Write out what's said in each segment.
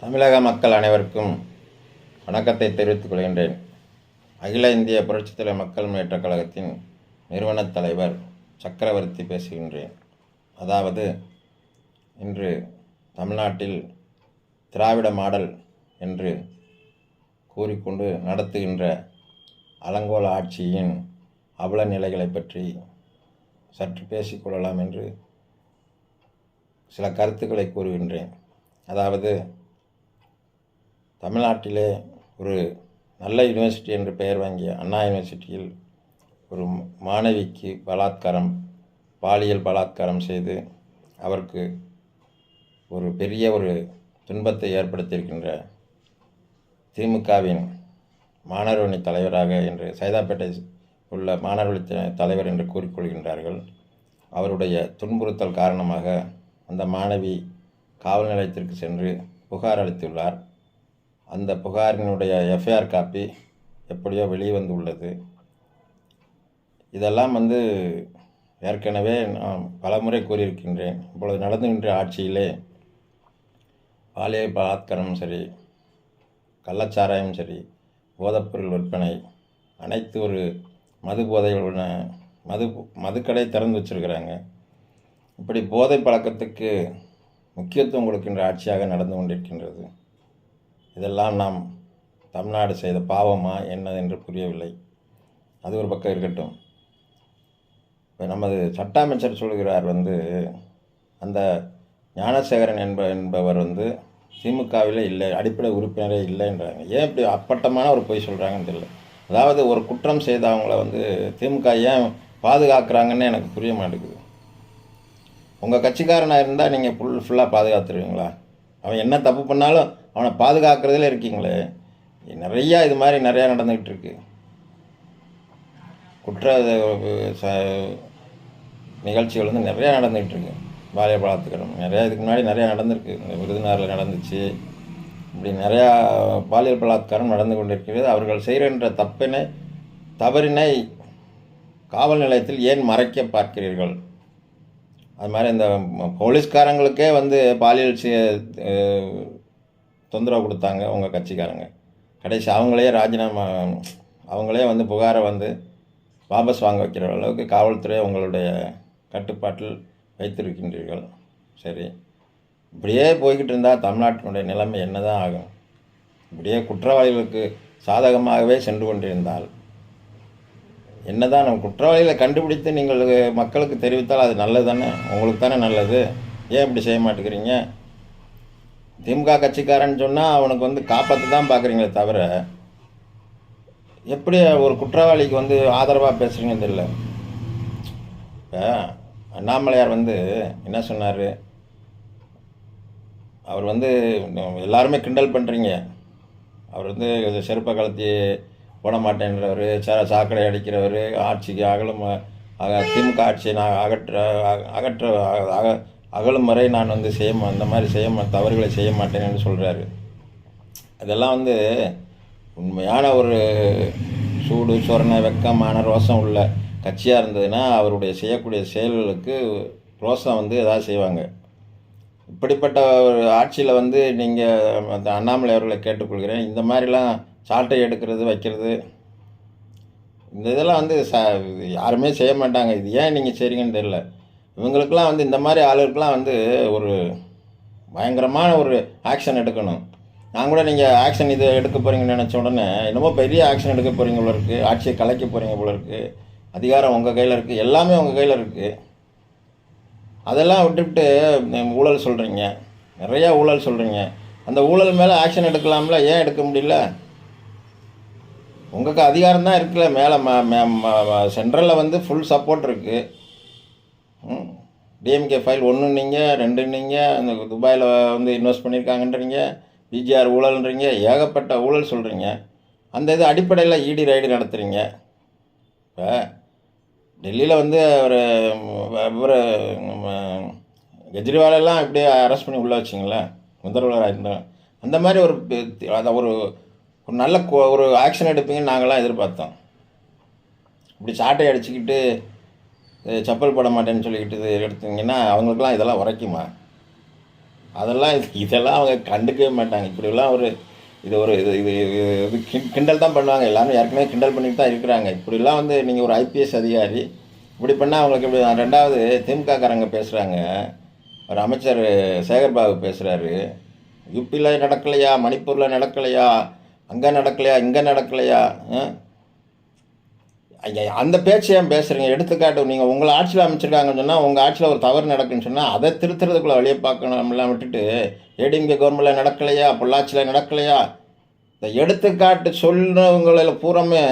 தமிழக மக்கள் அனைவருக்கும் வணக்கத்தை தெரிவித்துக் கொள்கின்றேன். அகில இந்திய புரட்சித் மக்கள் முன்னேற்றக் கழகத்தின் நிறுவனத் தலைவர் சக்கரவர்த்தி பேசுகின்றேன். அதாவது இன்று தமிழ்நாட்டில் திராவிட மாடல் என்று கூறிக்கொண்டு நடத்துகின்ற அலங்கோல ஆட்சியின் அவல நிலைகளை பற்றி சற்று பேசிக்கொள்ளலாம் என்று சில கருத்துக்களை கூறுகின்றேன். அதாவது தமிழ்நாட்டிலே ஒரு நல்ல யூனிவர்சிட்டி என்று பெயர் வாங்கிய அண்ணா யூனிவர்சிட்டியில் ஒரு மாணவிக்கு பலாத்காரம் பாலியல் பலாத்காரம் செய்து அவருக்கு ஒரு பெரிய ஒரு துன்பத்தை ஏற்படுத்தியிருக்கின்ற திமுகவின் மாணவரணி தலைவராக என்று சைதாப்பேட்டை உள்ள மாணவரணி த- தலைவர் என்று கூறிக்கொள்கின்றார்கள். அவருடைய துன்புறுத்தல் காரணமாக அந்த மாணவி காவல் நிலையத்திற்கு சென்று புகார் அளித்துள்ளார். அந்த புகாரினுடைய எஃப்ஐஆர் காப்பி எப்படியோ வெளிவந்து உள்ளது இதெல்லாம் வந்து ஏற்கனவே நான் பலமுறை கூறியிருக்கின்றேன். இப்பொழுது நடந்துகின்ற ஆட்சியிலே பாலியல் பலாத்காரமும் சரி கள்ளச்சாராயம் சரி போதைப்பொருள் விற்பனை அனைத்து ஒரு மது போதைகளுடன் மது மதுக்கடை திறந்து வச்சிருக்கிறாங்க. இப்படி போதை பழக்கத்துக்கு முக்கியத்துவம் கொடுக்கின்ற ஆட்சியாக நடந்து கொண்டிருக்கின்றது. இதெல்லாம் நாம் தமிழ்நாடு செய்த பாவமா என்ன என்று புரியவில்லை. அது ஒரு பக்கம் இருக்கட்டும். இப்போ நமது சட்ட அமைச்சர் சொல்கிறார் வந்து அந்த ஞானசேகரன் என்ப என்பவர் வந்து திமுகவில் இல்லை அடிப்படை உறுப்பினரே இல்லைன்றாங்க ஏன் இப்படி அப்பட்டமான ஒரு பொய் சொல்கிறாங்கன்னு தெரியல. அதாவது ஒரு குற்றம் செய்தவங்கள வந்து திமுக ஏன் பாதுகாக்கிறாங்கன்னு எனக்கு புரிய மாட்டேங்குது. உங்கள் கட்சிக்காரனாக இருந்தால் நீங்கள் ஃபுல் ஃபுல்லாக பாதுகாத்துருவீங்களா? அவன் என்ன தப்பு பண்ணாலும் அவனை பாதுகாக்கிறதுல இருக்கீங்களே? நிறையா இது மாதிரி நிறையா நடந்துக்கிட்டு இருக்கு. குற்ற ச- நிகழ்ச்சிகள் வந்து நிறையா நடந்துக்கிட்டு இருக்கு. பாலியல் பலாத்காரம் நிறையா இதுக்கு முன்னாடி நிறையா நடந்திருக்கு. விருதுநாரில் விருதுநகரில் நடந்துச்சு. இப்படி நிறையா பாலியல் பலாத்காரம் நடந்து கொண்டிருக்கிறது. அவர்கள் செய்கின்ற தப்பினை தவறினை காவல் நிலையத்தில் ஏன் மறைக்க பார்க்கிறீர்கள்? அது மாதிரி இந்த போலீஸ்காரங்களுக்கே வந்து பாலியல் தொந்தரவு கொடுத்தாங்க உங்கள் கட்சிக்காரங்க. கடைசி அவங்களே ராஜினாமா அவங்களே வந்து புகாரை வந்து வாபஸ் வாங்க வைக்கிற அளவுக்கு காவல்துறை உங்களுடைய கட்டுப்பாட்டில் வைத்திருக்கின்றீர்கள். சரி. இப்படியே போய்கிட்டு இருந்தால் தமிழ்நாட்டினுடைய நிலைமை என்ன தான் ஆகும்? இப்படியே குற்றவாளிகளுக்கு சாதகமாகவே சென்று கொண்டிருந்தால் என்னதான் நம்ம குற்றவாளிகளை கண்டுபிடித்து நீங்கள் மக்களுக்கு தெரிவித்தால் அது நல்லது தானே உங்களுக்கு தானே நல்லது? ஏன் இப்படி செய்ய மாட்டேங்கிறீங்க? திமுக கட்சிக்காரன்னு சொன்னால் அவனுக்கு வந்து காப்பாற்ற தான் பார்க்குறீங்களே தவிர எப்படி ஒரு குற்றவாளிக்கு வந்து ஆதரவாக பேசுகிறீங்கன்னு தெரியல. இப்போ அண்ணாமலையார் வந்து என்ன சொன்னார்? அவர் வந்து எல்லாருமே கிண்டல் பண்ணுறீங்க அவர் வந்து செருப்பை கலத்தி போட மாட்டேன்றவர் ச சாக்கடை அடிக்கிறவர் ஆட்சிக்கு அகலும் திமுக ஆட்சியை நான் அகற்ற அகற்ற அக அகலும் வரை நான் வந்து செய்ய மா- மாதிரி செய்ய மா தவறுகளை செய்ய மாட்டேன்னு சொல்கிறாரு அதெல்லாம் வந்து உண்மையான ஒரு சூடு சொரணை வெக்கமான ரோசம் உள்ள கட்சியாக இருந்ததுன்னா அவருடைய செய்யக்கூடிய செயல்களுக்கு ரோசம் வந்து எதாவது செய்வாங்க. இப்படிப்பட்ட ஒரு ஆட்சியில் வந்து நீங்கள் அந்த அண்ணாமலை அவர்களை கேட்டுக்கொள்கிறேன். இந்த மாதிரிலாம் சால்ட்டை எடுக்கிறது வைக்கிறது இந்த இதெல்லாம் வந்து ச யாருமே செய்ய மாட்டாங்க. இது ஏன் நீங்கள் செய்கிறீங்கன்னு தெரில இவங்களுக்கெல்லாம் வந்து இந்த மாதிரி ஆளுகளுக்கெல்லாம் வந்து ஒரு பயங்கரமான ஒரு ஆக்ஷன் எடுக்கணும். நான் கூட நீங்கள் ஆக்ஷன் இது எடுக்க போகிறீங்கன்னு நினச்ச உடனே என்னமோ பெரிய ஆக்ஷன் எடுக்க போகிறீங்க போல இருக்குது ஆட்சியை கலைக்க போகிறீங்க போல இருக்குது அதிகாரம் உங்கள் கையில் இருக்குது எல்லாமே உங்கள் கையில் இருக்குது அதெல்லாம் விட்டுவிட்டு ஊழல் சொல்கிறீங்க நிறையா ஊழல் சொல்கிறீங்க அந்த ஊழல் மேலே ஆக்ஷன் எடுக்கலாம்ல ஏன் எடுக்க முடியல? உங்களுக்கு அதிகாரம் தான் இருக்குல்ல மேலே ம சென்ட்ரலில் வந்து ஃபுல் சப்போர்ட் இருக்குது டிஎம்கே ஃபைல் ஒன்று நீங்கள் ரெண்டு நீங்கள் அந்த துபாயில் வந்து இன்வெஸ்ட் பண்ணியிருக்காங்கன்றீங்க பிஜிஆர் ஊழல்ன்றீங்க ஏகப்பட்ட ஊழல் சொல்கிறீங்க அந்த இது அடிப்படையில் இடி ரைடு நடத்துகிறீங்க இப்போ டெல்லியில் வந்து ஒரு இவர் கெஜ்ரிவாலெல்லாம் இப்படியே அரெஸ்ட் பண்ணி உள்ளே வச்சிங்களேன் முதல்வராக இருந்தாலும் அந்த மாதிரி ஒரு அதை ஒரு ஒரு நல்ல கோ- ஒரு ஆக்ஷன் எடுப்பீங்கன்னு நாங்களாம் எதிர்பார்த்தோம். இப்படி சாட்டை அடிச்சுக்கிட்டு செப்பல் போட மாட்டேன்னு சொல்லிக்கிட்டு இது எடுத்தீங்கன்னா அவங்களுக்குலாம் இதெல்லாம் உரைக்குமா? அதெல்லாம் இது- இதெல்லாம் அவங்க கண்டுக்கவே மாட்டாங்க. இப்படிலாம் ஒரு இது ஒரு இது இது இது இது கிண்டல் தான் பண்ணுவாங்க. எல்லாரும் ஏற்கனவே கிண்டல் பண்ணிட்டு தான் இருக்கிறாங்க. இப்படிலாம் வந்து நீங்கள் ஒரு ஐபிஎஸ் அதிகாரி இப்படி பண்ணால் அவங்களுக்கு இப்படி ரெண்டாவது திமுககாரங்க பேசுகிறாங்க ஒரு அமைச்சர் சேகர்பாபு பேசுகிறாரு யூபியில் நடக்கலையா? மணிப்பூரில் நடக்கலையா? அங்கே நடக்கலையா? இங்கே நடக்கலையா? ஆ? ஐயா, அந்த பேச்சு ஏன் பேசுகிறீங்க எடுத்துக்காட்டு நீங்கள் உங்களை ஆட்சியில் அமைச்சிருக்காங்கன்னு சொன்னால் உங்கள் ஆட்சியில் ஒரு தவறு நடக்குன்னு சொன்னால் அதை திருத்துறதுக்குள்ளே வழியை பார்க்கணும்லாம் விட்டுட்டு ஏடிஎம்கே கவர்மெண்ட்டில் நடக்கலையா? பொள்ளாச்சியில் நடக்கலையா? இந்த எடுத்துக்காட்டு சொல்றவங்களில் பூராமே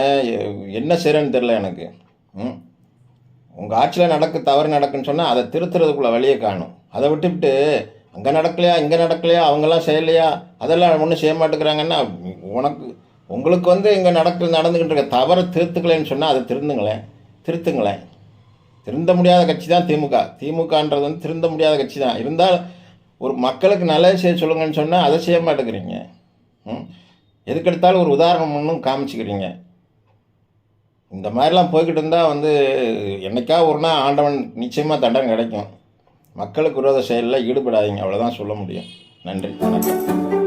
என்ன செய்கிறேன்னு தெரில எனக்கு. ம்? உங்கள் ஆட்சியில் நடக்கு தவறு நடக்குன்னு சொன்னால் அதை திருத்துறதுக்குள்ளே வழியை காணும். அதை விட்டுவிட்டு அங்கே நடக்கலையா? இங்கே நடக்கலையா? அவங்கெல்லாம் செய்யலையா? அதெல்லாம் ஒன்றும் செய்ய மாட்டேங்கிறாங்கன்னா உனக்கு உங்களுக்கு வந்து இங்கே நடக்கு நடந்துக்கிட்டு இருக்க தவறு திருத்துக்கலைன்னு சொன்னால் அதை திருந்துங்களேன். திருத்துங்களேன். திருந்த முடியாத கட்சி தான் திமுக. திமுகன்றது வந்து திருந்த முடியாத கட்சி தான். இருந்தால் ஒரு மக்களுக்கு நல்லது செய்ய சொல்லுங்கன்னு சொன்னால் அதை செய்ய மாட்டேங்கிறீங்க. ம்? எதுக்கெடுத்தாலும் ஒரு உதாரணம் ஒன்றும் காமிச்சிக்கிறீங்க. இந்த மாதிரிலாம் போய்கிட்டு இருந்தால் வந்து என்னைக்கா ஒரு நாள் ஆண்டவன் நிச்சயமாக தண்டனை கிடைக்கும். மக்களுக்கு விரோத செயலில் ஈடுபடாதீங்க. அவ்வளோதான் சொல்ல முடியும். நன்றி. வணக்கம்